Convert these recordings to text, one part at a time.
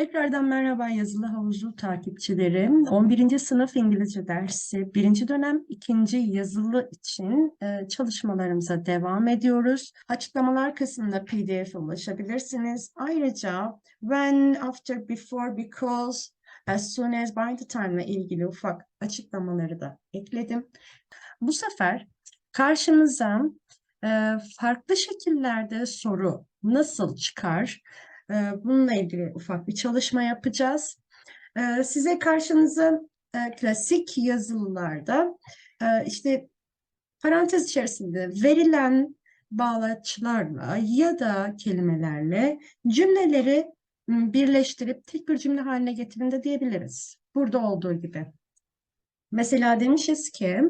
Tekrardan merhaba yazılı havuzu takipçilerim. 11. sınıf İngilizce dersi 1. dönem 2. yazılı için e, çalışmalarımıza devam ediyoruz. Açıklamalar kısmında PDF'e ulaşabilirsiniz. Ayrıca when, after, before, because, as soon as, by the time ile ilgili ufak açıklamaları da ekledim. Bu sefer karşımıza e, farklı şekillerde soru nasıl çıkar? Ee, Bununla ilgili ufak bir çalışma yapacağız. Ee, Size karşınıza e, klasik yazılılarda e, işte parantez içerisinde verilen bağlaçlarla ya da kelimelerle cümleleri m, birleştirip tek bir cümle haline getirin de diyebiliriz. Burada olduğu gibi. Mesela demişiz ki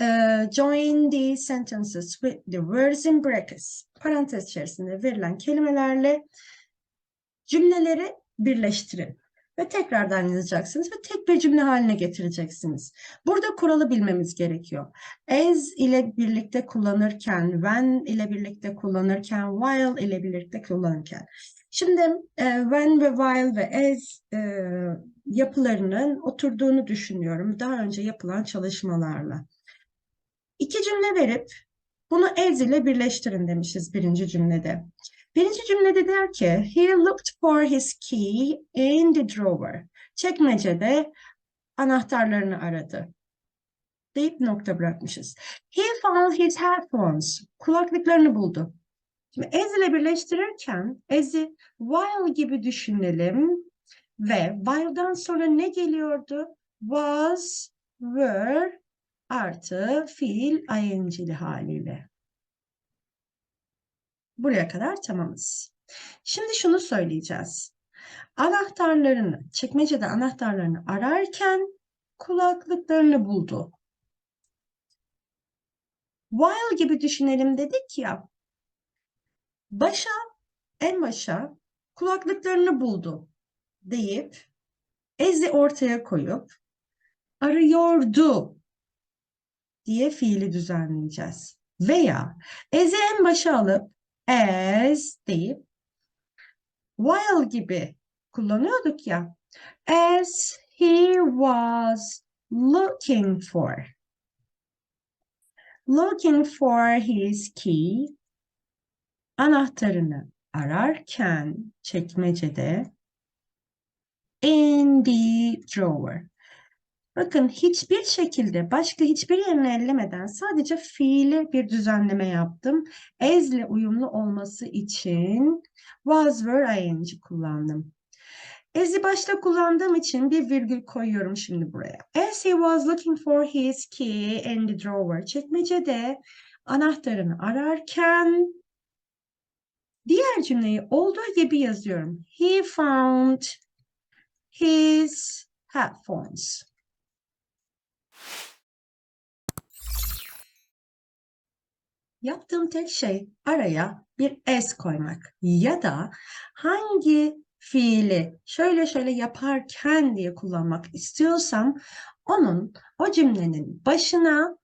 e, join the sentences with the words in brackets. Parantez içerisinde verilen kelimelerle cümleleri birleştirin ve tekrardan yazacaksınız ve tek bir cümle haline getireceksiniz. Burada kuralı bilmemiz gerekiyor. As ile birlikte kullanırken, when ile birlikte kullanırken, while ile birlikte kullanırken. Şimdi e, when ve while ve as e, yapılarının oturduğunu düşünüyorum daha önce yapılan çalışmalarla. İki cümle verip bunu as ile birleştirin demişiz birinci cümlede. Birinci cümlede der ki, he looked for his key in the drawer. Çekmecede anahtarlarını aradı. Deyip nokta bırakmışız. He found his headphones. Kulaklıklarını buldu. Şimdi as ile birleştirirken as'i while gibi düşünelim ve while'dan sonra ne geliyordu? Was, were artı fiil ing'li haliyle. Buraya kadar tamamız. Şimdi şunu söyleyeceğiz. Anahtarlarını, çekmecede anahtarlarını ararken kulaklıklarını buldu. While gibi düşünelim dedik ya. Başa, en başa kulaklıklarını buldu deyip ezi ortaya koyup arıyordu diye fiili düzenleyeceğiz. Veya ezi en başa alıp as deyip while gibi kullanıyorduk ya. As he was looking for. Looking for his key. Anahtarını ararken çekmecede in the drawer. Bakın hiçbir şekilde başka hiçbir yerini ellemeden sadece fiili bir düzenleme yaptım. İle uyumlu olması için was, were, ing kullandım. As'i başta kullandığım için bir virgül koyuyorum şimdi buraya. As he was looking for his key in the drawer. Çekmecede anahtarını ararken diğer cümleyi olduğu gibi yazıyorum. He found his headphones. Yaptığım tek şey araya bir s koymak ya da hangi fiili şöyle şöyle yaparken diye kullanmak istiyorsam onun o cümlenin başına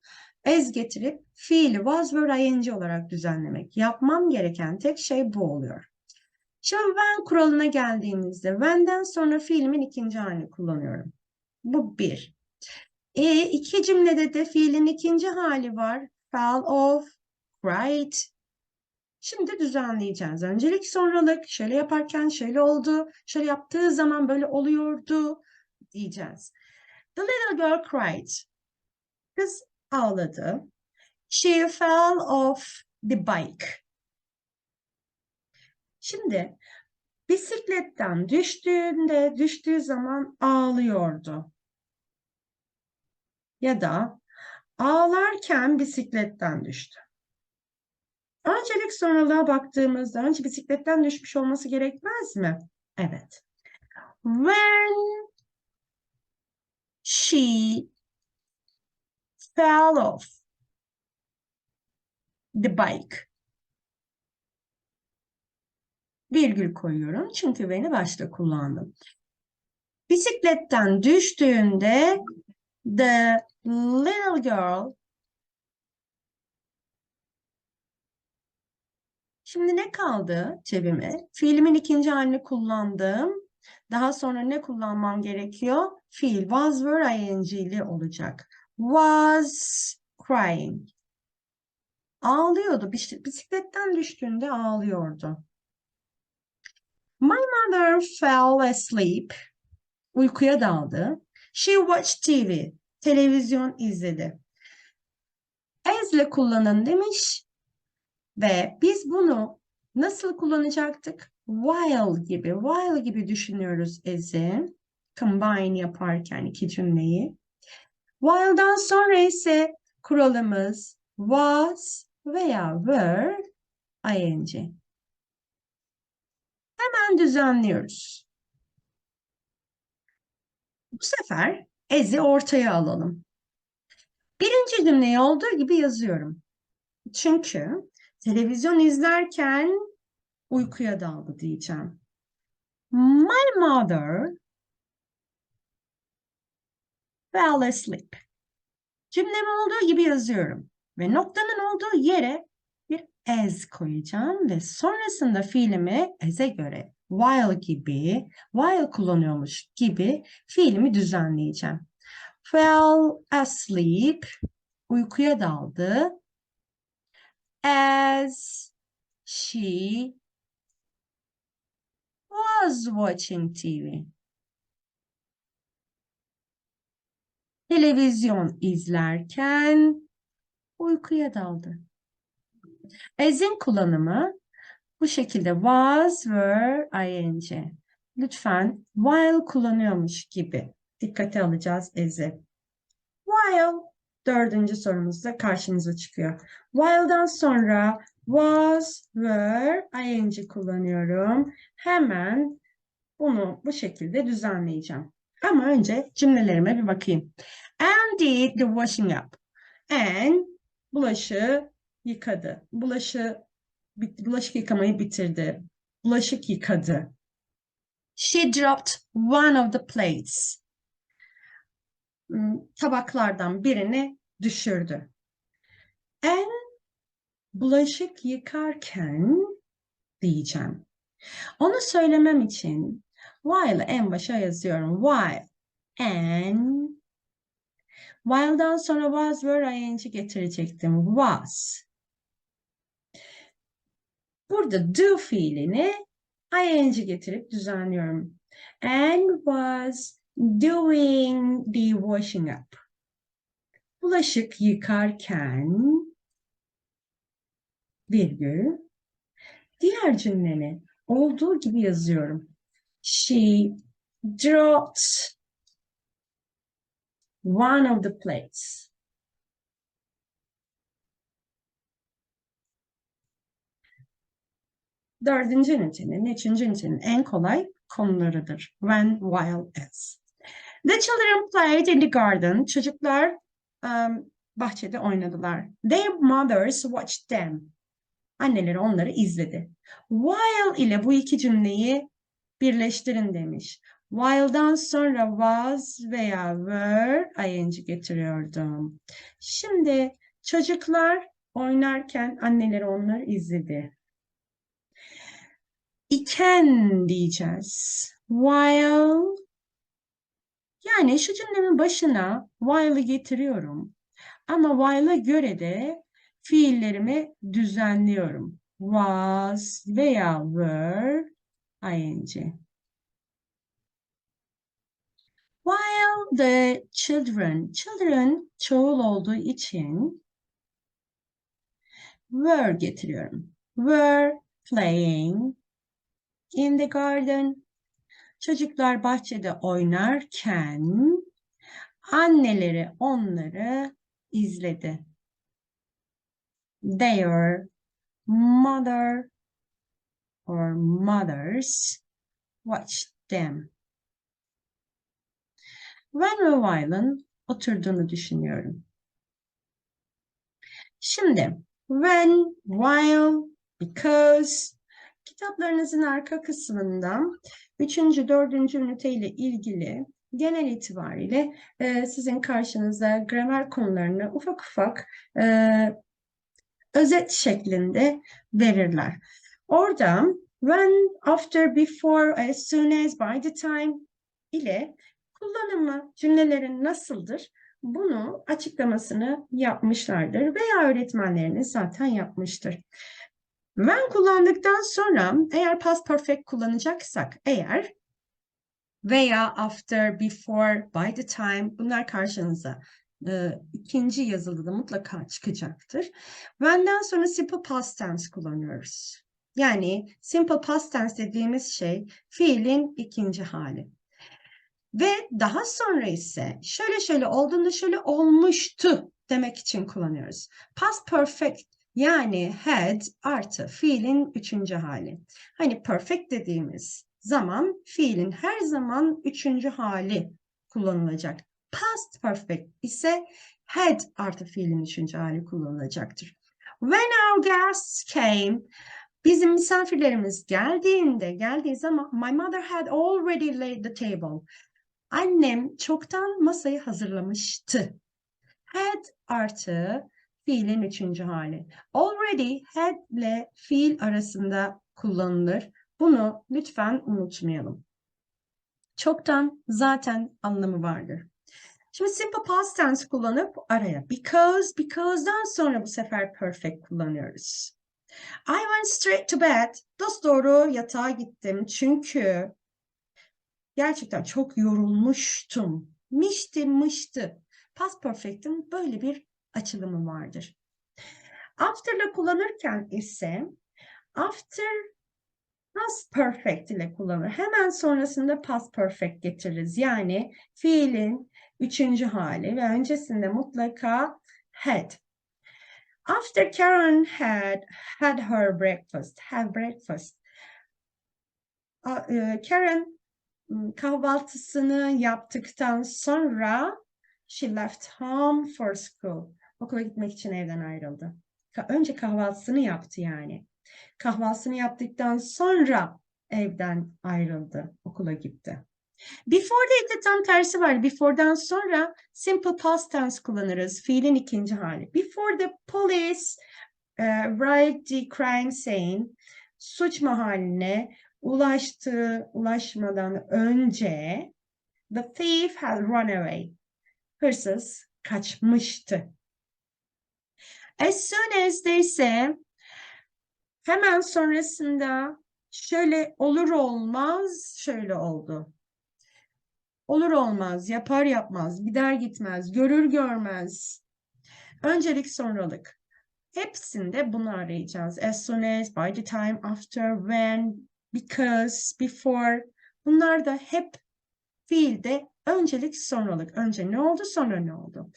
s getirip fiili was were ing olarak düzenlemek. Yapmam gereken tek şey bu oluyor. Şimdi when kuralına geldiğimizde when'den sonra fiilimin ikinci halini kullanıyorum. Bu bir. E, iki cümlede de fiilin ikinci hali var. Fell off, Right. Şimdi düzenleyeceğiz. Öncelik sonralık. Şöyle yaparken şöyle oldu. Şöyle yaptığı zaman böyle oluyordu diyeceğiz. The little girl cried. Kız ağladı. She fell off the bike. Şimdi bisikletten düştüğünde, düştüğü zaman ağlıyordu. Ya da ağlarken bisikletten düştü. Öncelik sonralığa baktığımızda önce bisikletten düşmüş olması gerekmez mi? Evet. When she fell off the bike. Virgül koyuyorum çünkü beni başta kullandım. Bisikletten düştüğünde the little girl Şimdi ne kaldı cebime? Fiilimin ikinci halini kullandım. Daha sonra ne kullanmam gerekiyor? Fiil was were ing'li olacak. Was crying. Ağlıyordu. Bis- Bisikletten düştüğünde ağlıyordu. My mother fell asleep. Uykuya daldı. She watched TV. Televizyon izledi. As'le kullanın demiş. Ve biz bunu nasıl kullanacaktık? While gibi, while gibi düşünüyoruz as'i. Combine yaparken iki cümleyi. While'dan sonra ise kuralımız was veya were ing. Hemen düzenliyoruz. Bu sefer as'i ortaya alalım. Birinci cümleyi olduğu gibi yazıyorum. Çünkü televizyon izlerken uykuya daldı diyeceğim. My mother fell asleep. Cümlemi olduğu gibi yazıyorum. Ve noktanın olduğu yere bir as koyacağım ve sonrasında fiilimi as'e göre while gibi, while kullanıyormuş gibi fiilimi düzenleyeceğim. Fell asleep, uykuya daldı. As she was watching TV. Televizyon izlerken uykuya daldı. As'in kullanımı bu şekilde was, were, ing. Lütfen while kullanıyormuş gibi dikkate alacağız as'i. While dördüncü sorumuzda karşımıza çıkıyor. While'dan sonra was, were, ing kullanıyorum. Hemen bunu bu şekilde düzenleyeceğim. Ama önce cümlelerime bir bakayım. And did the washing up. And bulaşığı yıkadı. Bulaşığı, bit- bulaşık yıkamayı bitirdi. Bulaşık yıkadı. She dropped one of the plates. Hmm, Tabaklardan birini düşürdü. And bulaşık yıkarken diyeceğim. Onu söylemem için while'ı en başa yazıyorum. While and while'dan sonra was were ing getirecektim. Was. Burada do fiilini ing getirip düzenliyorum. And was doing the washing up. Bulaşık yıkarken virgül diğer cümlemi olduğu gibi yazıyorum. She dropped one of the plates. Dördüncü ünitenin, üçüncü ünitenin en kolay konularıdır. When, while, as. The children played in the garden. Çocuklar um, bahçede oynadılar. Their mothers watched them. Anneleri onları izledi. While ile bu iki cümleyi birleştirin demiş. While'dan sonra was veya were ing getiriyordum. Şimdi çocuklar oynarken anneleri onları izledi. İken diyeceğiz. While yani şu cümlemin başına while'ı getiriyorum. Ama while'a göre de fiillerimi düzenliyorum. Was veya were ing. While the children, children çoğul olduğu için were getiriyorum. Were playing in the garden. Çocuklar bahçede oynarken anneleri onları izledi. Their mother or mothers watched them. When ve oturduğunu düşünüyorum. Şimdi when, while, because kitaplarınızın arka kısmında 3. 4. ünite ile ilgili genel itibariyle e, sizin karşınıza gramer konularını ufak ufak e, özet şeklinde verirler. Orada When, after, before, as soon as, by the time ile kullanımı cümlelerin nasıldır? Bunu açıklamasını yapmışlardır veya öğretmenleriniz zaten yapmıştır. When kullandıktan sonra eğer past perfect kullanacaksak eğer veya after, before, by the time bunlar karşınıza e, ikinci yazılıda mutlaka çıkacaktır. When'den sonra simple past tense kullanıyoruz. Yani simple past tense dediğimiz şey fiilin ikinci hali. Ve daha sonra ise şöyle şöyle olduğunda şöyle olmuştu demek için kullanıyoruz. Past perfect yani had artı fiilin üçüncü hali. Hani perfect dediğimiz zaman fiilin her zaman üçüncü hali kullanılacak. Past perfect ise had artı fiilin üçüncü hali kullanılacaktır. When our guests came, bizim misafirlerimiz geldiğinde, geldiği zaman my mother had already laid the table. Annem çoktan masayı hazırlamıştı. Had artı fiilin üçüncü hali. Already had ile fiil arasında kullanılır. Bunu lütfen unutmayalım. Çoktan zaten anlamı vardır. Şimdi simple past tense kullanıp araya because, because'dan sonra bu sefer perfect kullanıyoruz. I went straight to bed. Dosdoğru yatağa gittim çünkü gerçekten çok yorulmuştum. Mişti, mıştı. Past perfect'in böyle bir açılımı vardır. After'la kullanırken ise after past perfect ile kullanılır. Hemen sonrasında past perfect getiririz. Yani fiilin üçüncü hali ve öncesinde mutlaka had. After Karen had had her breakfast, had breakfast. e, Karen kahvaltısını yaptıktan sonra she left home for school. Okula gitmek için evden ayrıldı. Önce kahvaltısını yaptı yani. Kahvaltısını yaptıktan sonra evden ayrıldı, okula gitti. Before de tam tersi var. Before'dan sonra simple past tense kullanırız. Fiilin ikinci hali. Before the police uh, arrived the crime scene, suç mahalline ulaştı, ulaşmadan önce the thief had run away. Hırsız kaçmıştı. As soon as say hemen sonrasında şöyle olur olmaz şöyle oldu. Olur olmaz, yapar yapmaz, gider gitmez, görür görmez. Öncelik sonralık. Hepsinde bunu arayacağız. As soon as, by the time, after, when, because, before. Bunlar da hep fiilde öncelik sonralık. Önce ne oldu sonra ne oldu?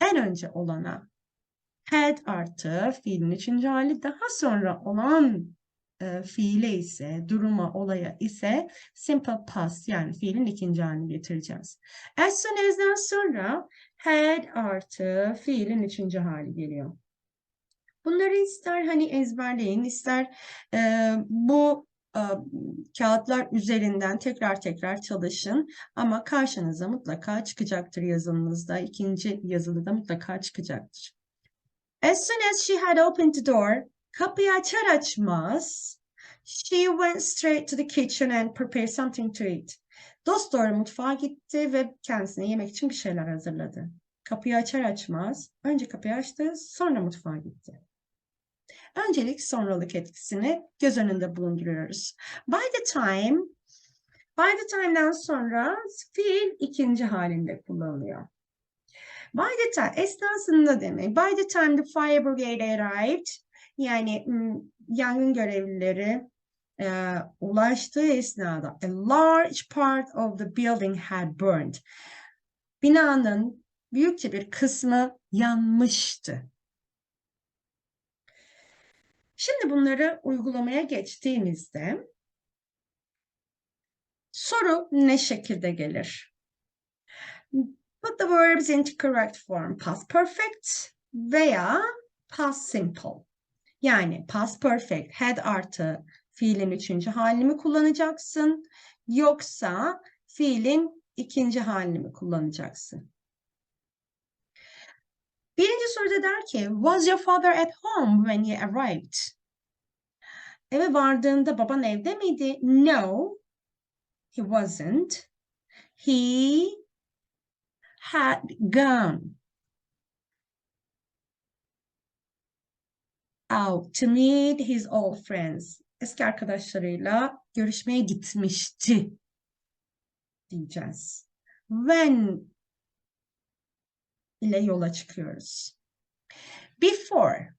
En önce olana had artı fiilin üçüncü hali daha sonra olan e, fiile ise, duruma, olaya ise simple past yani fiilin ikinci halini getireceğiz. As soon as'dan sonra had artı fiilin üçüncü hali geliyor. Bunları ister hani ezberleyin, ister e, bu e, kağıtlar üzerinden tekrar tekrar çalışın ama karşınıza mutlaka çıkacaktır yazınızda. ikinci yazılıda mutlaka çıkacaktır. As soon as she had opened the door, Kapıyı açar açmaz she went straight to the kitchen and prepared something to eat. Dost doğru mutfağa gitti ve kendisine yemek için bir şeyler hazırladı. Kapıyı açar açmaz önce kapıyı açtı sonra mutfağa gitti. Öncelik sonralık etkisini göz önünde bulunduruyoruz. By the time by the time'dan sonra fiil ikinci halinde kullanılıyor. By the time esnasında demek. By the time the fire brigade arrived yani yangın görevlileri e, ulaştığı esnada a large part of the building had burned. Binanın büyükçe bir kısmı yanmıştı. Şimdi bunları uygulamaya geçtiğimizde soru ne şekilde gelir? Put the verbs into correct form. Past perfect veya past simple. Yani past perfect had artı fiilin üçüncü halini mi kullanacaksın? Yoksa fiilin ikinci halini mi kullanacaksın? Birinci soruda der ki, was your father at home when you arrived? Eve vardığında baban evde miydi? No, he wasn't. He had gone out to meet his old friends. Eski arkadaşlarıyla görüşmeye gitmişti diyeceğiz. When ile yola çıkıyoruz. Before.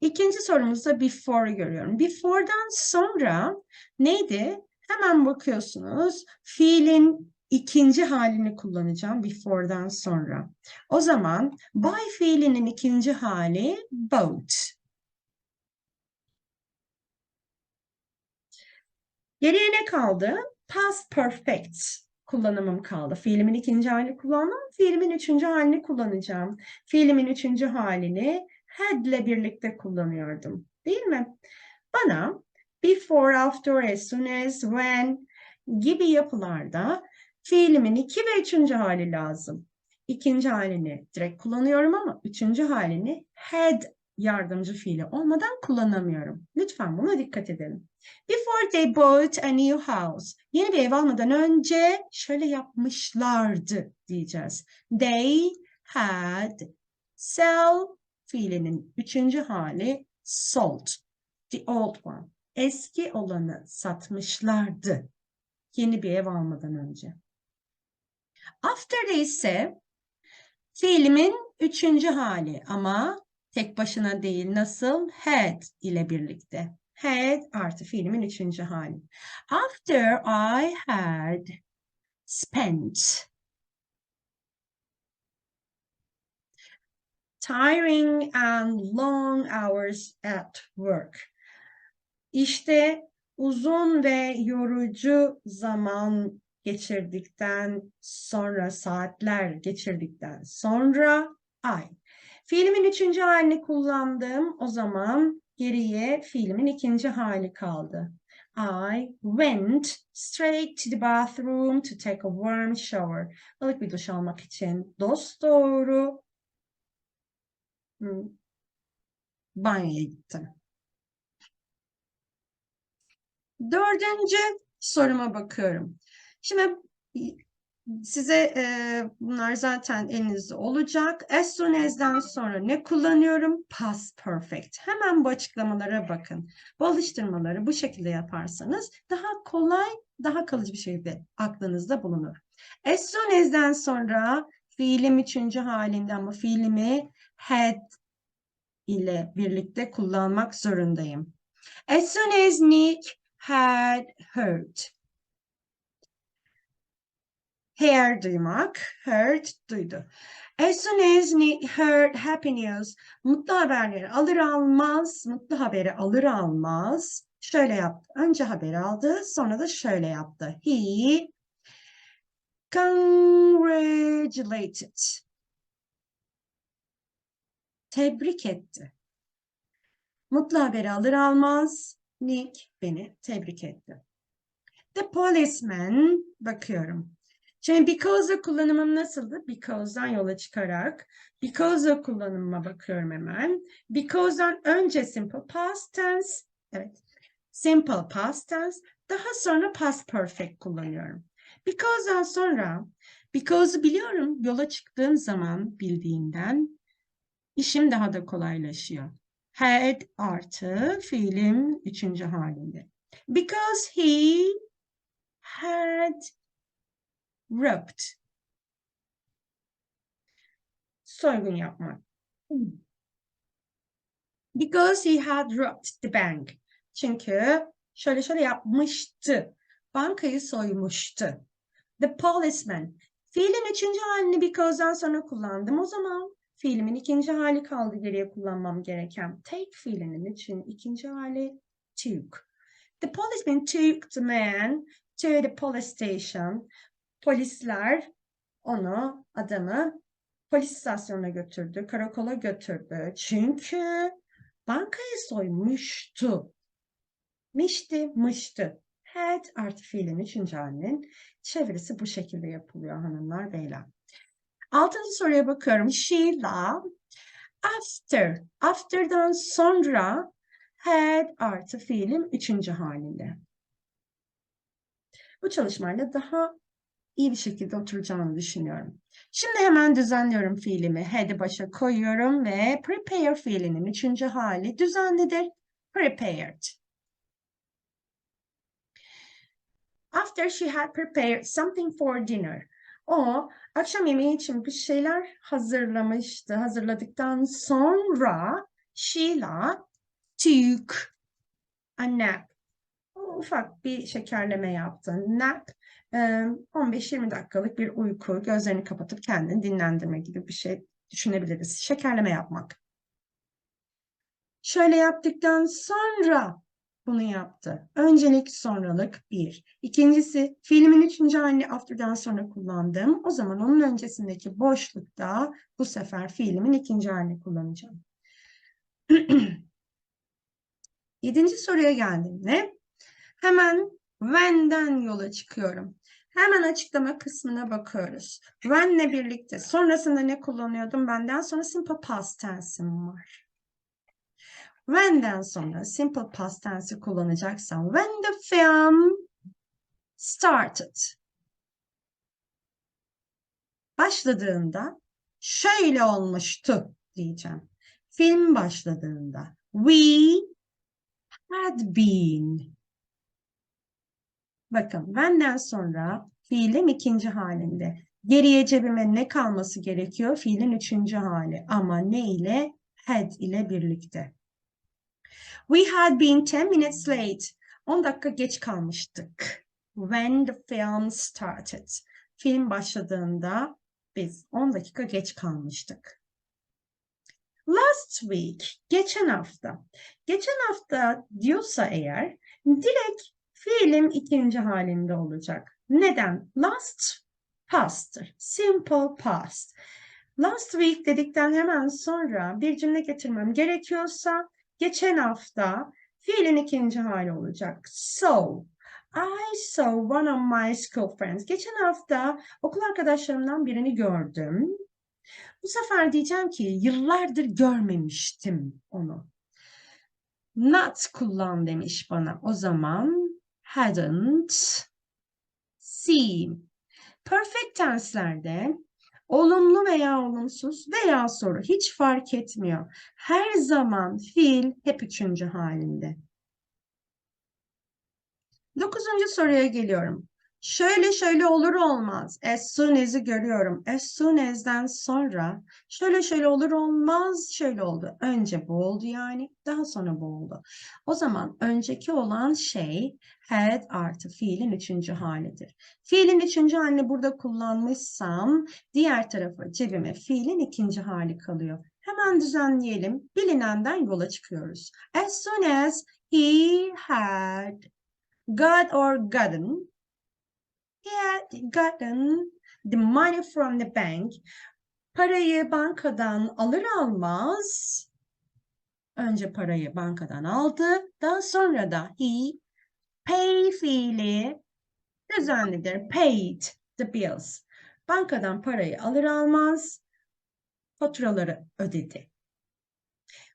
İkinci sorumuzda before görüyorum. Before'dan sonra neydi? Hemen bakıyorsunuz. Fiilin ikinci halini kullanacağım before'dan sonra. O zaman by fiilinin ikinci hali boat. Geriye ne kaldı? Past perfect kullanımım kaldı. Fiilimin ikinci halini kullandım. Fiilimin üçüncü halini kullanacağım. Fiilimin üçüncü halini had ile birlikte kullanıyordum. Değil mi? Bana before, after, as soon as, when gibi yapılarda fiilimin iki ve üçüncü hali lazım. İkinci halini direkt kullanıyorum ama üçüncü halini had yardımcı fiili olmadan kullanamıyorum. Lütfen buna dikkat edelim. Before they bought a new house. Yeni bir ev almadan önce şöyle yapmışlardı diyeceğiz. They had sell fiilinin üçüncü hali sold. The old one. Eski olanı satmışlardı. Yeni bir ev almadan önce. After ise fiilimin üçüncü hali ama tek başına değil nasıl? Had ile birlikte. Had artı fiilimin üçüncü hali. After I had spent tiring and long hours at work. İşte uzun ve yorucu zaman geçirdikten sonra, saatler geçirdikten sonra I. Fiilimin üçüncü halini kullandım. O zaman geriye fiilimin ikinci hali kaldı. I went straight to the bathroom to take a warm shower. Ilık bir duş almak için dost doğru hmm, banyoya gittim. Dördüncü soruma bakıyorum. Şimdi size e, bunlar zaten elinizde olacak. As soon as'dan sonra ne kullanıyorum? Past perfect. Hemen bu açıklamalara bakın. Bu alıştırmaları bu şekilde yaparsanız daha kolay, daha kalıcı bir şekilde aklınızda bulunur. As soon as'den sonra fiilim üçüncü halinde ama fiilimi had ile birlikte kullanmak zorundayım. As soon as Nick had heard. Hear duymak, heard duydu. As soon as heard happy news, mutlu haberleri alır almaz, mutlu haberi alır almaz şöyle yaptı. Önce haberi aldı, sonra da şöyle yaptı. He congratulated. Tebrik etti. Mutlu haberi alır almaz Nick beni tebrik etti. The policeman bakıyorum. Şimdi because of kullanımım nasıldı? Because'dan yola çıkarak because of kullanımıma bakıyorum hemen. Because'dan önce simple past tense. Evet. Simple past tense. Daha sonra past perfect kullanıyorum. Because'dan sonra because'u biliyorum. Yola çıktığım zaman bildiğimden işim daha da kolaylaşıyor. Had artı fiilim üçüncü halinde. Because he had robbed. Soygun yapmak. Because he had robbed the bank. Çünkü şöyle şöyle yapmıştı. Bankayı soymuştu. The policeman. Fiilin üçüncü halini because'dan sonra kullandım. O zaman fiilimin ikinci hali kaldı geriye kullanmam gereken. Take fiilinin için ikinci hali took. The policeman took the man to the police station. Polisler onu, adamı polis istasyonuna götürdü, karakola götürdü. Çünkü bankayı soymuştu. Mişti, mıştı. Had artı fiilin üçüncü halinin çevirisi bu şekilde yapılıyor hanımlar, beyler. Altıncı soruya bakıyorum. Sheila after, after'dan sonra had artı fiilim üçüncü halinde. Bu çalışmayla daha iyi bir şekilde oturacağını düşünüyorum. Şimdi hemen düzenliyorum fiilimi. Had'i başa koyuyorum ve prepare fiilinin üçüncü hali düzenlidir. Prepared. After she had prepared something for dinner. O akşam yemeği için bir şeyler hazırlamıştı. Hazırladıktan sonra Sheila took a nap. Ufak bir şekerleme yaptı. Nap 15-20 dakikalık bir uyku, gözlerini kapatıp kendini dinlendirme gibi bir şey düşünebiliriz. Şekerleme yapmak. Şöyle yaptıktan sonra bunu yaptı. Öncelik sonralık bir. İkincisi filmin üçüncü halini after'dan sonra kullandım. O zaman onun öncesindeki boşlukta bu sefer fiilimin ikinci halini kullanacağım. Yedinci soruya geldiğimde hemen when'den yola çıkıyorum. Hemen açıklama kısmına bakıyoruz. When'le birlikte sonrasında ne kullanıyordum? Benden sonra simple past tense'im var. When'den sonra simple past tense'i kullanacaksam when the film started. Başladığında şöyle olmuştu diyeceğim. Film başladığında we had been. Bakın benden sonra fiilim ikinci halinde. Geriye cebime ne kalması gerekiyor? Fiilin üçüncü hali. Ama ne ile? Had ile birlikte. We had been 10 minutes late. 10 dakika geç kalmıştık. When the film started. Film başladığında biz 10 dakika geç kalmıştık. Last week, geçen hafta. Geçen hafta diyorsa eğer direkt fiilim ikinci halinde olacak. Neden? Last past'tır. Simple past. Last week dedikten hemen sonra bir cümle getirmem gerekiyorsa geçen hafta fiilin ikinci hali olacak. So, I saw one of my school friends. Geçen hafta okul arkadaşlarımdan birini gördüm. Bu sefer diyeceğim ki yıllardır görmemiştim onu. Not kullan demiş bana. O zaman hadn't seen. Perfect tense'lerde olumlu veya olumsuz veya soru hiç fark etmiyor. Her zaman fiil hep üçüncü halinde. Dokuzuncu soruya geliyorum. Şöyle şöyle olur olmaz. As soon as'i görüyorum. As soon as'den sonra şöyle şöyle olur olmaz şöyle oldu. Önce bu oldu yani. Daha sonra bu oldu. O zaman önceki olan şey had artı fiilin üçüncü halidir. Fiilin üçüncü halini burada kullanmışsam diğer tarafa cebime fiilin ikinci hali kalıyor. Hemen düzenleyelim. Bilinenden yola çıkıyoruz. As soon as he had got or gotten He had gotten the money from the bank. Parayı bankadan alır almaz önce parayı bankadan aldı. Daha sonra da he pay fiili düzenlidir. Paid the bills. Bankadan parayı alır almaz faturaları ödedi.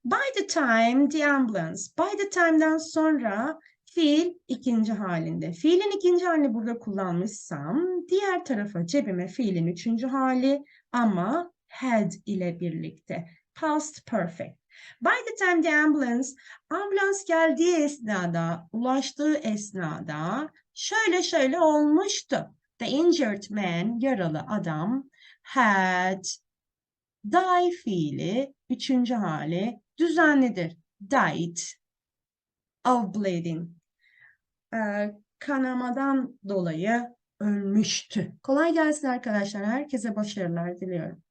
By the time the ambulance, by the time'dan sonra Fiil ikinci halinde. Fiilin ikinci halini burada kullanmışsam diğer tarafa cebime fiilin üçüncü hali ama had ile birlikte. Past perfect. By the time the ambulance, ambulans geldiği esnada, ulaştığı esnada şöyle şöyle olmuştu. The injured man, yaralı adam, had die fiili, üçüncü hali düzenlidir. Died of bleeding e, kanamadan dolayı ölmüştü. Kolay gelsin arkadaşlar. Herkese başarılar diliyorum.